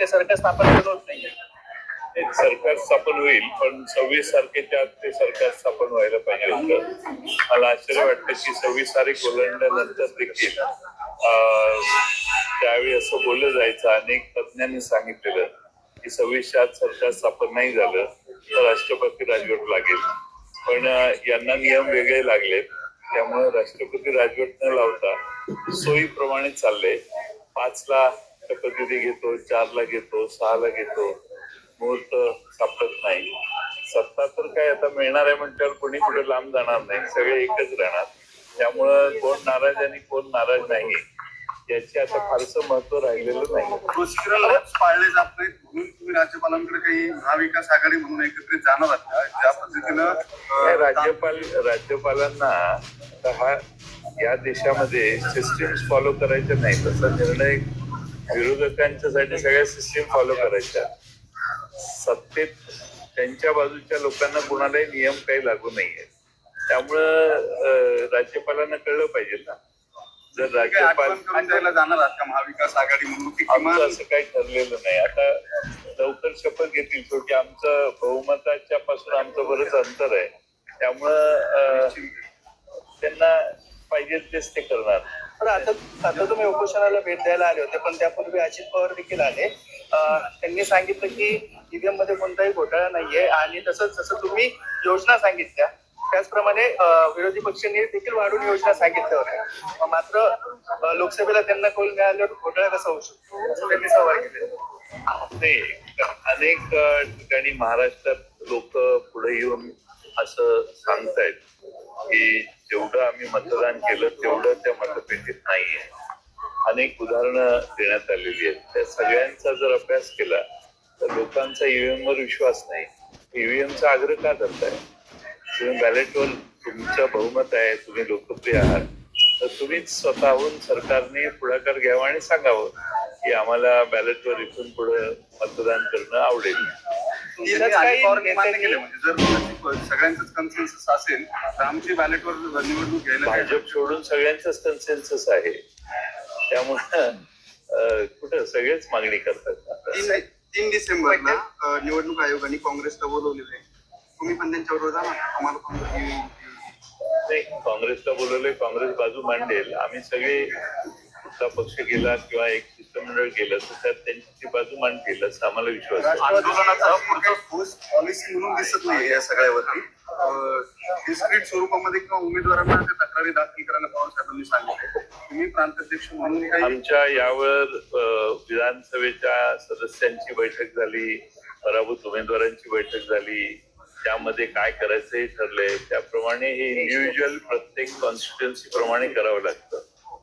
ते सरकार स्थापन केलं होत. एक सरकार स्थापन होईल पण सव्वीस तारखेच्या आत ते सरकार स्थापन व्हायला पाहिजे होतं. मला आश्चर्य वाटतं की सव्वीस तारीख ओलांडल्यानंतर देखील अं, त्यावेळी असं बोललं जायचं. अनेक तज्ज्ञांनी सांगितलेलं की सव्वीसच्या आत सरकार स्थापन नाही झालं तर राष्ट्रपती राजवट लागेल. पण यांना नियम वेगळे लागलेत. त्यामुळे राष्ट्रपती राजवट न लावता सोयीप्रमाणे चाललंय. पाचला शपथविधी घेतो चारला घेतो सहाला घेतो. मुहूर्त सापडत नाही. सत्ता तर काय आता मिळणार आहे म्हटल्यावर कोणी पुढे लांब जाणार नाही. सगळे एकच राहणार. त्यामुळं कोण नाराज आणि कोण नाराज नाही. याची आता फारसं महत्त्व राहिलेलं नाही. पाळले जात नाहीत म्हणून तुम्ही राज्यपालांकडे काही महाविकास आघाडी म्हणून एकत्रित जाणार आहात ज्या पद्धतीनं राज्यपाल राज्यपालांना हा या देशामध्ये सिस्टीम्स फॉलो करायच्या नाही तसा निर्णय विरोधकांच्यासाठी सगळ्या सिस्टीम फॉलो करायच्या. सत्तेत त्यांच्या बाजूच्या लोकांना कुणालाही नियम काही लागू नाहीये. त्यामुळं राज्यपालांना कळलं पाहिजे ना. जर राज्यपाल जाणार आहात का महाविकास आघाडी म्हणून? असं काही ठरलेलं नाही. आता लवकर शपथ घेतील शेवटी आमचं बहुमताच्या पासून आमचं बरंच अंतर आहे. त्यामुळं त्यांना पाहिजे तेच ते करणार. तर आता आता तुम्ही उपोषणाला भेट द्यायला आले होते पण त्यापूर्वी अजित पवार देखील आले. त्यांनी सांगितलं की ईव्हीएममध्ये कोणताही घोटाळा नाहीये आणि तसंच जसं तुम्ही योजना सांगितल्या त्याचप्रमाणे विरोधी पक्षांनी देखील वाढून योजना सांगितल्या होत्या. मात्र लोकसभेला त्यांना कौल मिळाल्यावर घोटाळा कसा होऊ शकतो असं त्यांनी सवाल केले. अनेक ठिकाणी महाराष्ट्रात लोक पुढे येऊन असं सांगतायत की जेवढं आम्ही मतदान केलं तेवढं त्या मतपेटीत नाहीये. अनेक उदाहरणं देण्यात आलेली आहेत. त्या सगळ्यांचा जर अभ्यास केला तर लोकांचा ईव्हीएम वर विश्वास नाही. ईव्हीएमचा आग्रह का धरताय? तुम्ही बॅलेटवर तुमचं बहुमत आहे तुम्ही लोकप्रिय आहात. तर तुम्हीच स्वतःहून सरकारने पुढाकार घ्यावा आणि सांगावं. की आम्हाला बॅलेटवर इथून पुढे मतदान करणं आवडेल. म्हणजे जर सगळ्यांचंच कन्सेन्सस असेल तर आमची बॅलेटवर निवडणूक घ्यायला भाजप सोडून सगळ्यांचंच कन्सेन्सस आहे. त्यामुळं कुठं सगळेच मागणी करतात. तीन तीन डिसेंबरला निवडणूक आयोगाने काँग्रेसला बोलवलेलं आहे. तुम्ही पण त्यांच्याबरोबर जाणार आम्हाला नाही काँग्रेसला बोलवलंय काँग्रेस बाजू मांडेल. आम्ही सगळे कुठला पक्ष गेला किंवा एक शिष्टमंडळ गेलं तर त्यात त्यांची ती बाजू मांडतील असं आम्हाला विश्वास आहे. आंदोलनाचा पुढचा ठोस पॉलिसी म्हणून दिसत नाही या सगळ्यावरती. डिस्क्रीट स्वरूपामध्ये किंवा उमेदवारांना तक्रारी दाखल करायला पवार साहेबांनी सांगितले तुम्ही प्रांताध्यक्ष म्हणून आमच्या यावर विधानसभेच्या सदस्यांची बैठक झाली पराभूत उमेदवारांची बैठक झाली. त्यामध्ये काय करायचं हे ठरलंय. त्याप्रमाणे हे इंडिव्हिज्युअल प्रत्येक कॉन्स्टिट्युन्सी प्रमाणे करावं लागतं.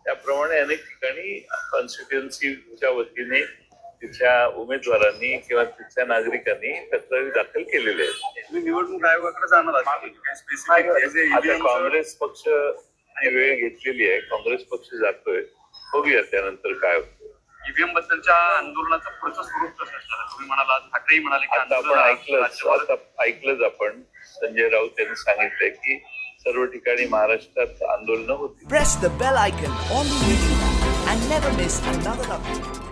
त्याप्रमाणे अनेक ठिकाणी कॉन्स्टिट्युन्सीच्या वतीने तिथल्या उमेदवारांनी किंवा तिथल्या नागरिकांनी तक्रारी दाखल केलेल्या आहेत. निवडणूक आयोगाकडे जाणार काँग्रेस पक्ष आणि वेळ घेतलेली आहे. काँग्रेस पक्ष जातोय. बघूया त्यानंतर काय होतं. ईव्हीएम बद्दलच्या आंदोलनाचं पुढचं स्वरूप कसं असणार? तुम्ही म्हणाला ठाकरेही म्हणाले की आपण ऐकलंच आता ऐकलंच आपण. संजय राऊत यांनी सांगितलंय की सर्व ठिकाणी महाराष्ट्रात आंदोलनं होती press the bell icon on the YouTube and never miss another update.